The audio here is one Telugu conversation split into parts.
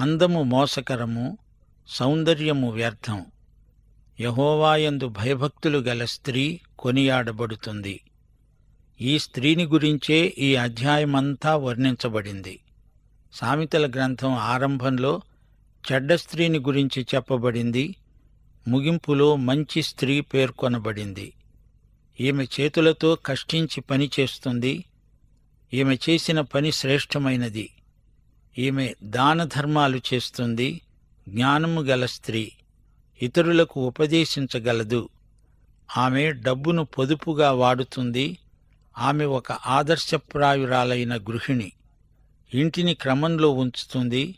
అందము మోసకరము సౌందర్యము వ్యర్థం. యహోవాయందు భయభక్తులు గల స్త్రీ కొనియాడబడుతుంది. ఈ స్త్రీని గురించే ఈ అధ్యాయమంతా వర్ణించబడింది. సామెతల గ్రంథం ఆరంభంలో చెడ్డ స్త్రీని గురించి చెప్పబడింది ముగింపులో మంచి స్త్రీ పేర్కొనబడింది. ఈమె చేతులతో కష్టించి పని చేస్తుంది ఈమె చేసిన పని శ్రేష్టమైనది. ఈమె దాన ధర్మాలు చేస్తుంది జ్ఞానము గల స్త్రీ ఇతరులకు ఉపదేశించగలదు. ఆమె డబ్బును పొదుపుగా వాడుతుంది ఆమె ఒక ఆదర్శప్రాయురాలైన గృహిణి ఇంటిని క్రమంలో ఉంచుతుంది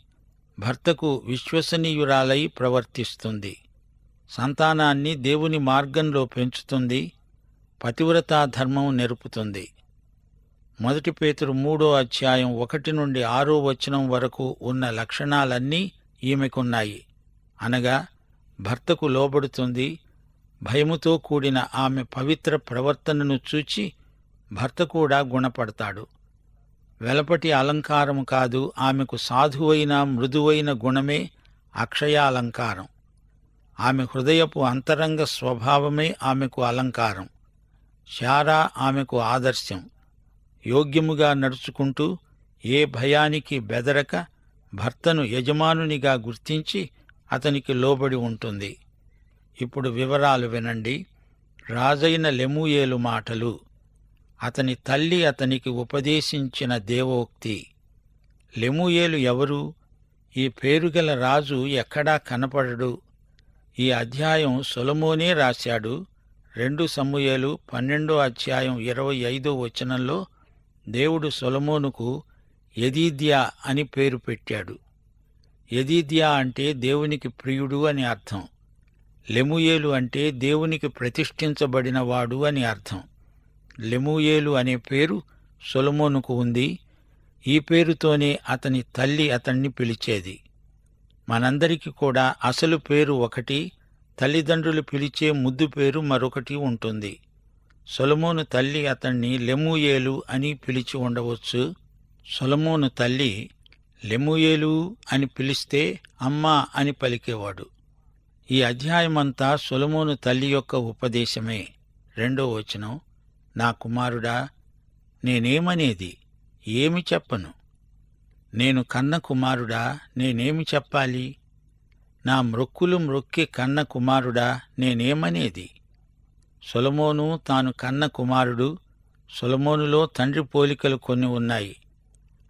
భర్తకు విశ్వసనీయురాలై ప్రవర్తిస్తుంది సంతానాన్ని దేవుని మార్గంలో పెంచుతుంది పతివ్రతా ధర్మం నెరుపుతుంది. మొదటి పేతురు మూడో అధ్యాయం ఒకటి నుండి ఆరో వచనం వరకు ఉన్న లక్షణాలన్నీ ఈమెకున్నాయి. అనగా భర్తకు లోబడుతుంది భయముతో కూడిన ఆమె పవిత్ర ప్రవర్తనను చూచి భర్త కూడా గుణపడతాడు. వెలపటి అలంకారము కాదు ఆమెకు సాధువైన మృదువైన గుణమే అక్షయాలంకారం. ఆమె హృదయపు అంతరంగ స్వభావమే ఆమెకు అలంకారం. శారా ఆమెకు ఆదర్శం. యోగ్యముగా నడుచుకుంటూ ఏ భయానికి బెదరక భర్తను యజమానునిగా గుర్తించి అతనికి లోబడి ఉంటుంది. ఇప్పుడు వివరాలు వినండి. రాజైన లెమూయేలు మాటలు. అతని తల్లి అతనికి ఉపదేశించిన దేవోక్తి. లెమూయేలు ఎవరు? ఈ పేరుగల రాజు ఎక్కడా కనపడడు. ఈ అధ్యాయం సొలమోనే రాశాడు. రెండు సమూయేలు పన్నెండో అధ్యాయం ఇరవై ఐదో వచనంలో దేవుడు సొలమోనుకు యదీద్యా అని పేరు పెట్టాడు. యదీద్యా అంటే దేవునికి ప్రియుడు అని అర్థం. లెముయేలు అంటే దేవునికి ప్రతిష్ఠించబడినవాడు అని అర్థం. లెముయేలు అనే పేరు సొలమోనుకు ఉంది. ఈ పేరుతోనే అతని తల్లి అతన్ని పిలిచేది. మనందరికీ కూడా అసలు పేరు ఒకటి తల్లిదండ్రులు పిలిచే ముద్దు పేరు మరొకటి ఉంటుంది. సొలమోను తల్లి అతన్ని లెమూయేలు అని పిలిచి ఉండవచ్చు. సొలమోను తల్లి లెమూయేలు అని పిలిస్తే అమ్మా అని పలికేవాడు. ఈ అధ్యాయమంతా సొలమోను తల్లి యొక్క ఉపదేశమే. రెండో వచనం నా కుమారుడా నేనేమనేది? ఏమి చెప్పను? నేను కన్న కుమారుడా నేనేమి చెప్పాలి? నా మ్రొక్కులు మ్రొక్కి కన్న కుమారుడా నేనేమనేది? సొలమోను తాను కన్న కుమారుడు. సొలమోనులో తండ్రి పోలికలు కొన్ని ఉన్నాయి.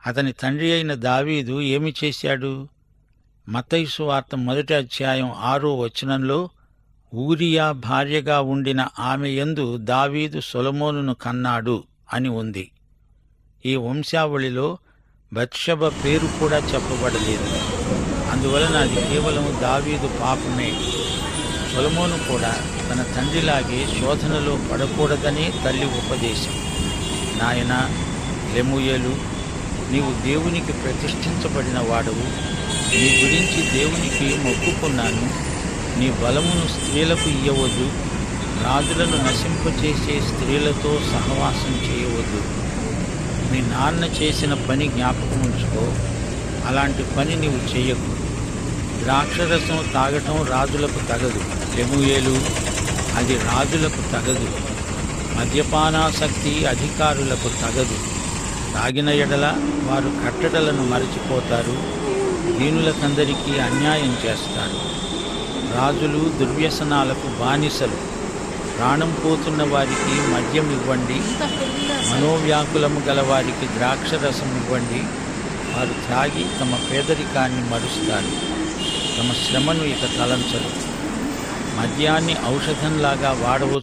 అతని తండ్రి అయిన దావీదు ఏమి చేశాడు? మతైసు వార్త మొదటి అధ్యాయం ఆరో వచనంలో ఊరియా భార్యగా ఉండిన ఆమె యందు దావీదు సొలమోనును కన్నాడు అని ఉంది. ఈ వంశావళిలో బత్షబ పేరు కూడా చెప్పబడలేదు. అందువలన అది కేవలం దావీదు పాపమే. సొలమోను కూడా తన తండ్రిలాగే శోధనలో పడకూడదని తల్లి ఉపదేశం. నాయన లెముయేలు నీవు దేవునికి ప్రతిష్ఠించబడిన వాడవు నీ గురించి దేవునికి మొక్కుకున్నాను. నీ బలమును స్త్రీలకు ఇయ్యవద్దు. రాజులను నశింపచేసే స్త్రీలతో సహవాసం చేయవద్దు. మీ నాన్న చేసిన పని జ్ఞాపకం ఉంచుకో అలాంటి పని నీవు చేయకూడదు ద్రాక్షరసం తాగటం రాజులకు తగదు. లెముయేలు అది రాజులకు తగదు. మద్యపానాసక్తి అధికారులకు తగదు. తాగిన ఎడల వారు కట్టడలను మరచిపోతారు. దీనులకందరికీ అన్యాయం చేస్తారు. రాజులు దుర్వ్యసనాలకు బానిసలు. ప్రాణం పోతున్న వారికి మద్యం ఇవ్వండి. మనోవ్యాకులము గల వారికి ద్రాక్షరసం ఇవ్వండి. వారు త్రాగి తమ పేదరికాన్ని మరుస్తారు. తమ శ్రమను ఇక తలంచరు. మద్యాన్ని ఔషధంలాగా వాడవచ్చు